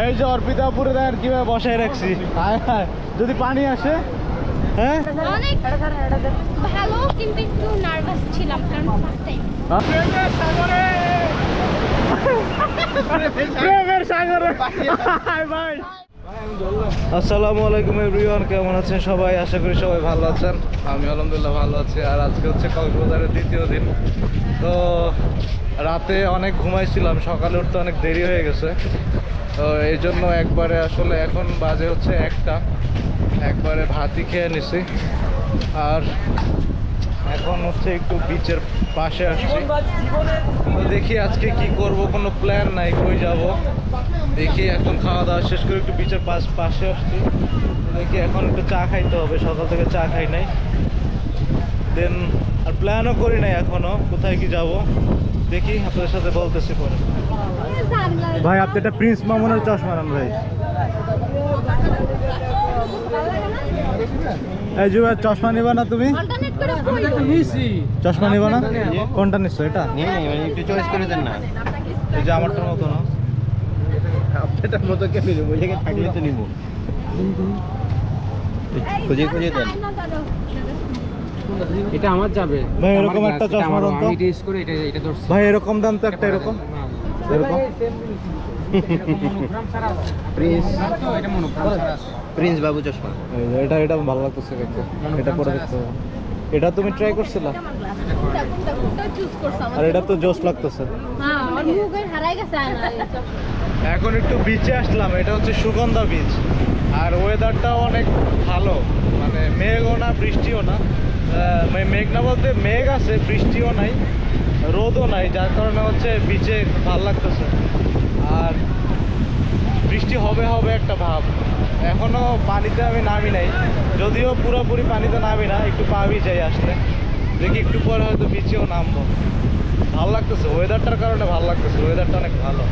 এই যে অর্পিতা পুরো দেখেন কীভাবে বসায় রাখছি? হায় হায় যদি পানি আসে? হ্যাঁ? অনেক ভালো কিন্তু একটু নার্ভাস ছিলাম কারণ ফার্স্ট টাইম প্রেমের সাগরে। আসসালামু আলাইকুম এভরিওয়ান কেমন আছেন সবাই? আশা করি সবাই ভালো আছেন। আমি আলহামদুলিল্লাহ ভালো আছি আর আজকে হচ্ছে কক্সবাজারের দ্বিতীয় দিন। তো রাতে অনেক ঘুমাইছিলাম সকালে উঠতে অনেক দেরি হয়ে গেছে। তো এই জন্য একবারে আসলে এখন বাজে হচ্ছে একটা। একবারে ভাতই খেয়ে নিছি। আর এখন হচ্ছে একটু বিচের পাশে আসছি। দেখি আজকে কি করব, কোনো প্ল্যান নাই, কই যাব? দেখি এখন খাওয়া দাওয়া শেষ করে একটু বিচের পাশ পাশে আসছি। দেখি এখন একটু চা খাইতে হবে, সকাল থেকে চা খাই নাই। দেন আর প্ল্যানও করি নাই এখনও কোথায় কি যাব দেখি আপনাদের সাথে বলতেছি পরে। ভাই আপনি একটা প্রিন্স মামুনের চশমা নাম ভাই। এই যে চশমা নিবা না তুমি? চশমা নিবা না? কোনটা নিচ্ছ এটা? মানে একটু চয়েস করে দেন না। এই যে আমারটার মতো না। আপনারটার মতো কেন নেব? ওই জায়গায় থাকলে তো নিবো। খুঁজে খুঁজে দেন। এটা আমার যাবে। ভাই, এরকম একটা চশমা। দাও তো। আমি টেস্ট করে এটা এটা ধরছি। ভাই এরকম দাম তো একটা এরকম? এরকম? মনোগ্রাম ছাড়া আছে প্রিন্স। এটা মনোগ্রাম ছাড়া আছে। প্রিন্স বাবু চশমা। এটা এটা ভালো লাগতেছে দেখতে। এটা পরে দেখতে এটা তুমি ট্রাই করছিলা? আর এটা তো জোস লাগতেছে। হ্যাঁ এখন একটু বিচে আসলাম। এটা হচ্ছে সুগন্ধা বিচ আর ওয়েদারটাও অনেক ভালো। মানে মেঘও না বৃষ্টিও না। মেঘ না বলতে মেঘ আছে বৃষ্টিও নাই রোদও নাই যার কারণে হচ্ছে বিচে ভালো লাগতেছে। আর বৃষ্টি হবে হবে একটা ভাব। এখনও পানিতে আমি নামি নাই। যদিও পুরোপুরি পানিতে নামি না একটু পাবি যাই আসলে। দেখি একটু পরে হয়তো বিচেও নামবো। ভালো লাগতেছে ওয়েদারটার কারণে ভালো লাগতেছে ওয়েদারটা অনেক ভালো।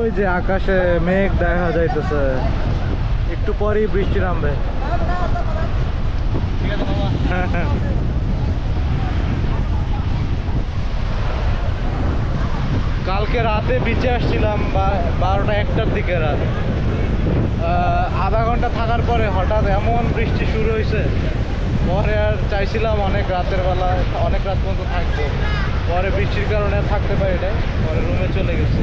ওই যে আকাশে মেঘ দেখা যাইতেছে। একটু পরেই বৃষ্টি নামবে। কালকে রাতে বিচে আসছিলাম বারোটা একটার দিকে রাত। আধা ঘণ্টা থাকার পরে হঠাৎ এমন বৃষ্টি শুরু হয়েছে। পরে আর চাইছিলাম অনেক রাতের বেলা, অনেক রাত পর্যন্ত থাকব। পরে বৃষ্টির কারণে থাকতে পারি নাই, পরে রুমে চলে গেছে।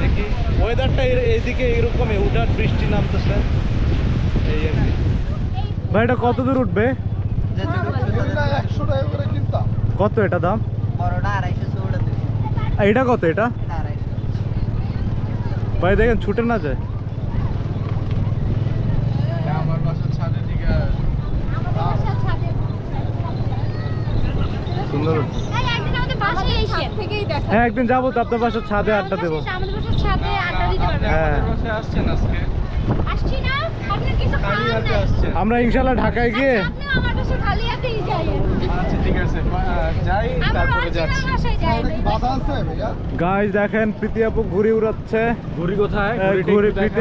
দেখি ওয়েদারটা এইদিকে এইরকমই উঠার বৃষ্টি নামতেছে। এই আর কি। ভাই, এটা কত দূর উঠবে? কত এটা দাম? এটা কত এটা? ভাই দেখেন ছুটে না যায়। আমার বাসার ছাদের দিকে সুন্দর। একদিন আমাদের বাসায় এসে থেকেই দেখো হ্যাঁ একদিন যাব তো আপনার বাসার ছাদে আড্ডা দেবো। আমাদের বাসার ছাদে আড্ডা দিতে পারবে। হ্যাঁ। আমরা ইনশাল্লাহ ঢাকায় গিয়ে আচ্ছা ঠিক আছে। যাই তারপরে যাচ্ছি। বাসায় দেখেন প্রীতি আপু ঘুড়ি উড়াচ্ছে। ঘুরি কোথায়?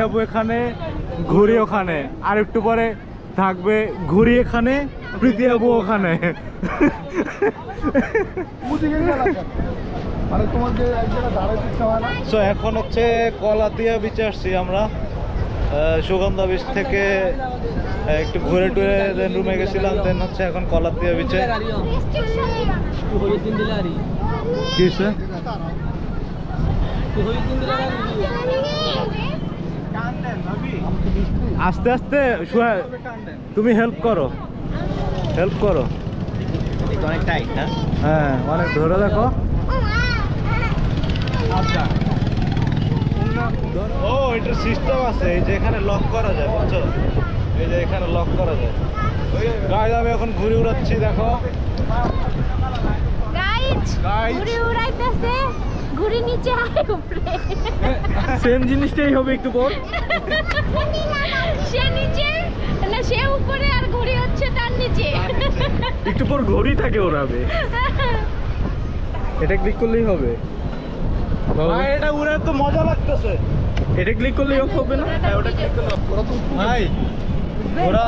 আপু এখানে ঘুড়ি ওখানে। আর একটু পরে থাকবে ঘুড়ি এখানে প্রীতি আপু ওখানে। সো এখন হচ্ছে কলাতিয়া বিচে আসছি আমরা। সুগন্ধা বিচ থেকে একটু ঘুরে টুরে দেন রুমে গেছিলাম দেন হচ্ছে এখন কলাতিয়া বিচে কি আস্তে আস্তে তুমি হেল্প করো। হেল্প করো। অনেক টাইট হ্যাঁ? অনেক ধরে দেখো। ও এটার সিস্টেম আছে এই যে এখানে লক করা যায় বুঝছ? এই যে এখানে লক করা যায়। গাইজ আমি এখন ঘুরে উড়াচ্ছি দেখো. ঘুরে উড়াইতেছে ঘুরে নিচে আয় উপরে। সেম জিনিসটাই হবে একটু পর। সে নিচে না সে উপরে আর ঘুরে হচ্ছে তার নিচে। একটু পর ঘড়ি থাকে ওড়াবে। এটা ক্লিক করলেই হবে। ভাই এটা উড়ে তো মজা লাগতেছে। এটা ক্লিক করলেই অফ হবে না? হ্যাঁ ওটা ক্লিক করলে ভাই ঘোড়া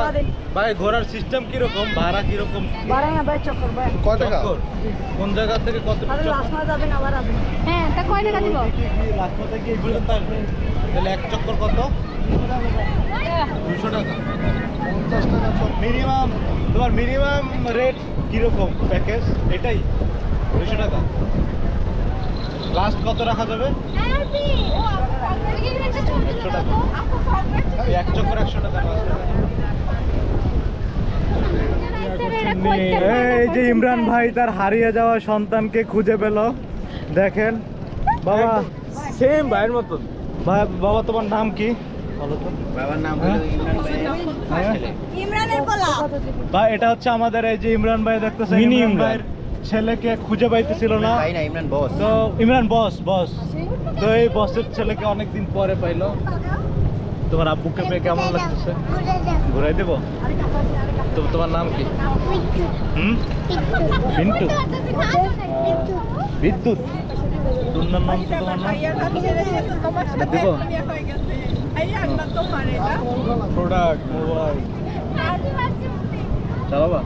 ভাই ঘোড়ার সিস্টেম কীরকম? ভাড়া কীরকম? কয় টাকা? চক্কর? কোন জায়গা থেকে কত হ্যাঁ তা কয় টাকা দিব? রাস্তা থেকে এই পর্যন্ত আসবে? তাহলে এক চক্কর কত? দুশো টাকা। পঞ্চাশ টাকা মিনিমাম তোমার মিনিমাম রেট কীরকম প্যাকেজ এটাই। দুশো টাকা। লাস্ট কত রাখা যাবে? একশো টাকা এই এক চক্কর একশো টাকা এই যে ইমরান ভাই তার হারিয়ে যাওয়া সন্তানকে খুঁজে পেল। দেখেন বাবা। সেম ভাইয়ের মতন। ভাই বাবা তোমার নাম কি? বলো তো। বাবার নাম হ্যাঁ? হলো ইমরান ভাই। হ্যাঁ? ভাই এটা হচ্ছে আমাদের এই যে ইমরান ভাই দেখতেছে মিনি ইমরান ইমরান। ভাইয়ের ছেলেকে খুঁজে পাইতেছিল না। ভাই না ইমরান বস। তো ইমরান বস বস। তো এই বসের ছেলেকে অনেকদিন পরে পাইলো। তোমার আব্বুকে পেয়ে কেমন লাগতেছে? ঘুরাই দেবো? তো তোমার নাম কি? হুম? পিন্টু বিদ্যুৎ। দুর্নার নাম তো তোমার নাম? দেব? প্রোডাক্ট মোবাইল চালাবা?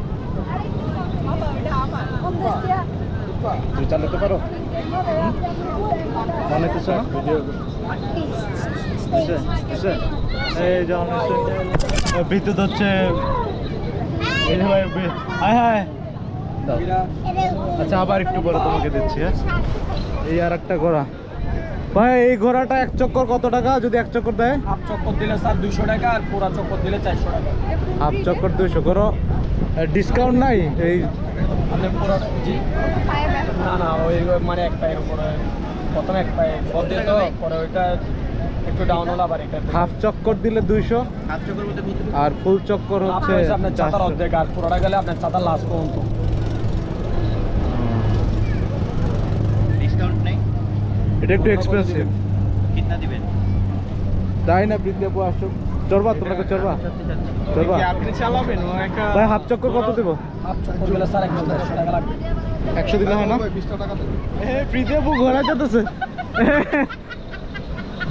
তুই চালাতে পারো? মনে কিছু না? এই বিদ্যুৎ হচ্ছে। এই যে ভাই হায় হায়। আচ্ছা আবার একটু পরে তোমাকে দিচ্ছি হ্যাঁ? এই আর একটা ঘোড়া। ভাই এই ঘোড়াটা এক চক্কর কত টাকা? যদি এক চক্কর দেয়? হাফ চক্কর দিলে স্যার দুইশো টাকা আর পুরা চক্কর দিলে চারশো টাকা। হাফ চক্কর দুইশো করো। ডিসকাউন্ট নাই? এই না না ওই মানে এক পায়ের উপরে প্রথমে এক পায়ে বদলে তো পরে ওইটা একটু ডাউন হলো আবার এটা হাফ চক্কর দিলে দুইশো? হাত চক্কর মধ্যে কত আর ফুল চক্কর হচ্ছে আপনার হচ্ছে চাতার অর্ধেক আর পুরোটা গেলে আপনার চাতার লাস্ট পর্যন্ত। ডিসকাউন্ট নেই। এটা একটু এক্সপেন্সিভ কিতনা দিবেন? তাই না বৃদ্ধি আপু চড়বা তোমাকে চড়বা। চড়বা। আপনি চালাবেন ও একটা ভাই হাফ চক্কর কত দেবো? হাফ চক্কর গেলে স্যার একশো দেড়শো টাকা লাগবে একশো দিলে হয় না? 20 টাকা দেব এ প্রীতি আপু ঘোরা যেতেছে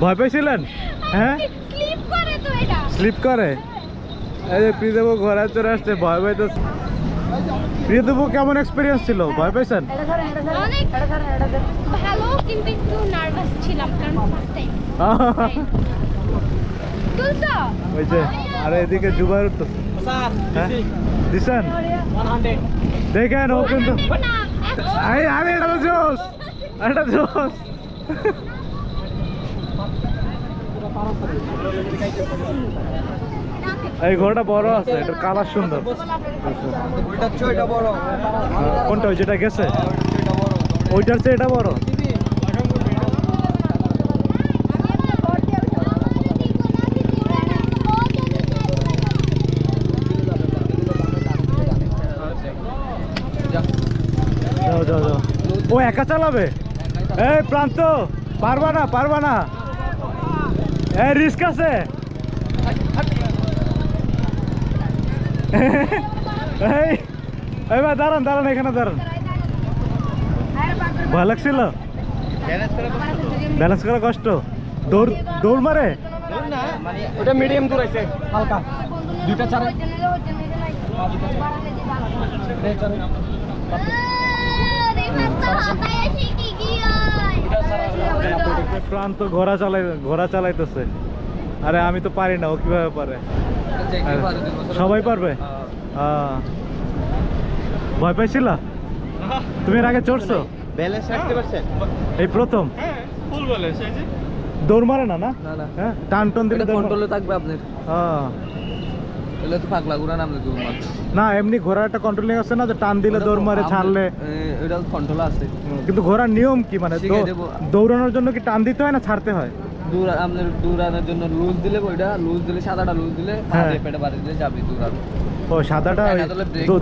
ভয় পেয়েছিলেন? হ্যাঁ? স্লিপ করে। তো এটা স্লিপ করে এই যে আপু ঘোরা চড়ে আসছে ভয় পাইতেছে। প্রীতি আপু কেমন এক্সপিরিয়েন্স ছিল? ভয় পেয়েছেন? অনেক ভালো কিন্তু একটু নার্ভাস ছিলাম কারণ ফার্স্ট টাইম তুলছো ওই যে আরে এদিকে হ্যাঁ? দিছেন? দেখেন ও কিন্তু আরে আরে এটা জোস এটা জোস এই ঘোড়াটা বড় আছে এটার কালার সুন্দর। কোনটা ওই যেটা গেছে? ওইটার চেয়ে এটা বড়? ও একা চালাবে? এই প্রান্ত পারবা না পারবা না। এই রিস্ক আছে। এই এই ভাই দাঁড়ান দাঁড়ান এখানে দাঁড়ান। ভয় লাগছিল? ব্যালেন্স করা কষ্ট। তো। ব্যালেন্স করা কষ্ট দৌড় দৌড় মারে? ওটা মিডিয়াম দূর আছে হালকা। দুইটা চার। প্রান্ত ঘোড়া চালাই ঘোড়া চালাইতেছে। আরে আমি তো পারি না ও কীভাবে পারে? সবাই পারবে? আহ। ভয় পাইছিল? তুমি এর আগে চড়ছো? ব্যালেন্স রাখতে পারছেন এই প্রথম? ফুল বলে সেই যে। দৌড় মারে না না। হ্যাঁ টান টান দিলে। কন্ট্রোলে থাকবে আপনার। আহ। এলে তো পাগলা ঘুরা নামলে দৌড় মার না এমনি ঘোড়ার একটা কন্ট্রোলিং আছে না যে টান দিলে দৌড় মারে ছাড়লে? এটা কন্ট্রোল আছে। কিন্তু ঘোড়ার নিয়ম কি মানে? দৌড়ানোর জন্য কি টান দিতে হয় না ছাড়তে হয়? দৌড়ানোর জন্য লুজ দিলে ওইটা লুজ দিলে সাদাটা লুজ দিলে হ্যাঁ। দিয়ে পেটে বাড়ি দিলে যাবি দৌড়ানো। ও সাদাটা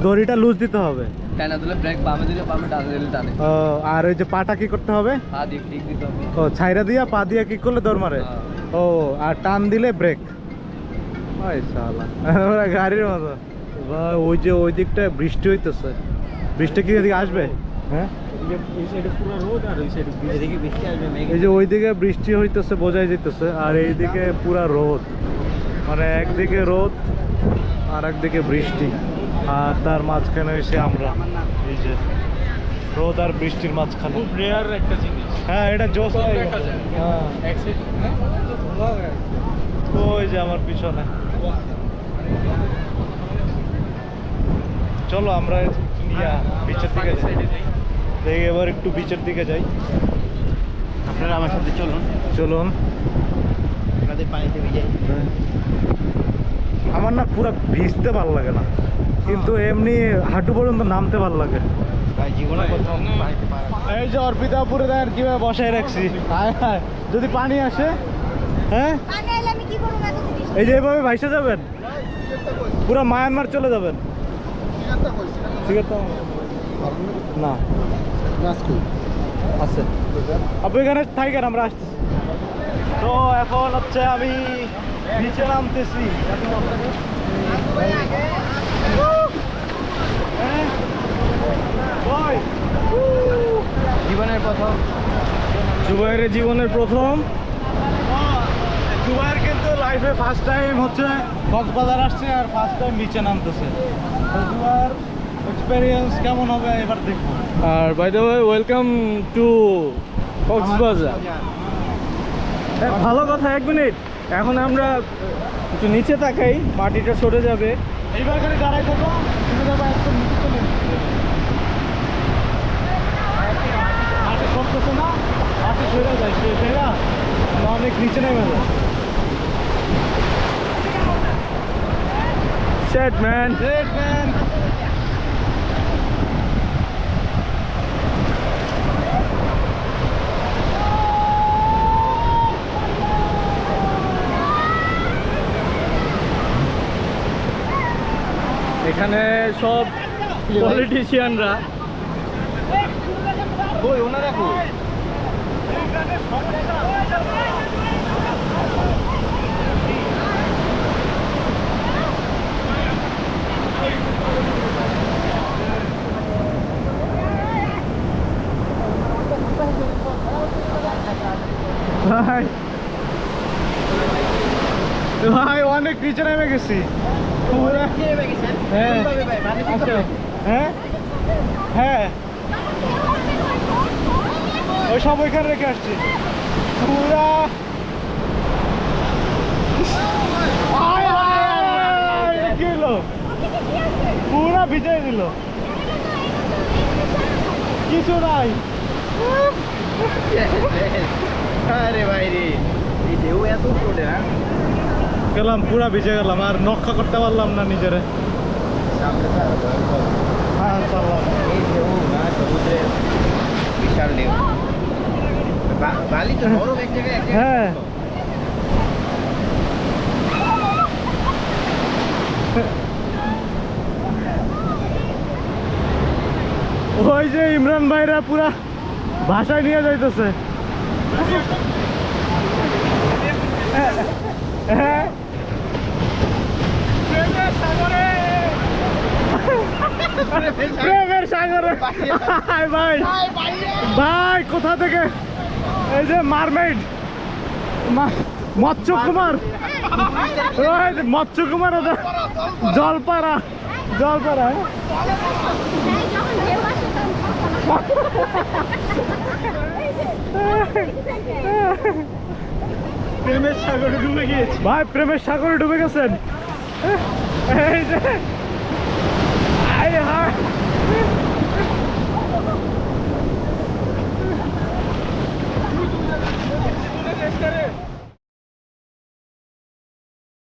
দড়িটা লুজ দিতে হবে? টানা দিলে ব্রেক বামে দিলে বামে টানে দিলে টানে। ও, আর ওই যে পাটা কি করতে হবে? পা দিয়ে ক্লিক দিতে হবে। ও ছাইরা দিয়া পা দিয়া কি করলে দৌড় মারে? হ্যাঁ। ও আর টান দিলে ব্রেক শালা গাড়ির মতো। ওই যে ওই দিকটায় বৃষ্টি হইতেছে। বৃষ্টি কি এদিকে আসবে? হ্যাঁ? এই যে ওইদিকে বৃষ্টি হইতেছে বোঝাই যেতেছে আর এইদিকে পুরা রোদ। মানে একদিকে রোদ আর একদিকে বৃষ্টি। আর তার মাঝখানে এসে আমরা। এই যে রোদ আর বৃষ্টির মাঝখানে। খুব রেয়ার একটা জিনিস। হ্যাঁ এটা জোস। একটা হ্যাঁ ওই যে আমার পিছনে। চলো আমরা ইয়া বিচের দিকে যাই। দেখি এবার একটু বিচের দিকে যাই। আপনারা আমার সাথে চলুন। চলুন। আপনাদের পানিতে ভিজাই। আমার না পুরো ভিজতে ভালো লাগে না। কিন্তু এমনি হাঁটু পর্যন্ত নামতে ভালো লাগে। এই যে অর্পিতাপুরে দেখেন কীভাবে বসায় রাখছি? হায় হায় যদি পানি আসে হ্যাঁ? এই যে এভাবে ভাইসে যাবেন? পুরো মায়ানমার চলে যাবেন? না। আছে। আপনি এখানে থাকেন আমরা আসতেছি। তো এখন হচ্ছে আমি নিচে নামতেছি। হ্যাঁ? জীবনের প্রথম। জুবাইরের জীবনের প্রথম। জুবাইর কিন্তু লাইফে ফার্স্ট টাইম হচ্ছে কক্সবাজার আসছে আর ফার্স্ট টাইম নিচে নামতেছে। জুবাইর এক্সপেরিয়েন্স কেমন হবে এবার দেখব। আর by the way welcome to Cox's Bazar. ভালো কথা এক মিনিট। এখন আমরা একটু নিচে তাকাই মাটিটা সরে যাবে। এইবার করে দাঁড়াই যাব একদম নিচে চলে। মাটি সরতেছে না মাটি সরে যায় সেরা অনেক নিচে নেমে যায় সেট ম্যান Great man. এখানে সব পলিটিশিয়ানরা কই ওনারা ভাই অনেক নিচে নেমে গেছি হ্যাঁ আচ্ছা হ্যাঁ হ্যাঁ ওই সব ওইখানে রেখে আসছি পুরা কি পুরা ভিজাই দিল কিছু নাই। আরে ভাই রে এই ঢেউ এত না গেলাম পুরা ভিজে গেলাম আর নক্ষা করতে পারলাম না নিজেরে। হ্যাঁ সমুদ্রের বিশাল ঢেউ। বালি তো বরফ এক জায়গায় হ্যাঁ। ওই যে ইমরান ভাইরা পুরা ভাষায় নিয়ে যাইতেছে। হ্যাঁ প্রেমের ভাই। ভাই, কোথা থেকে? এই যে মারমেড মৎস্য কুমার মৎস্য কুমার জলপাড়া। জলপাড়া প্রেমের সাগরে ডুবে গিয়েছি। ভাই প্রেমের সাগরে ডুবে গেছেন? হায়।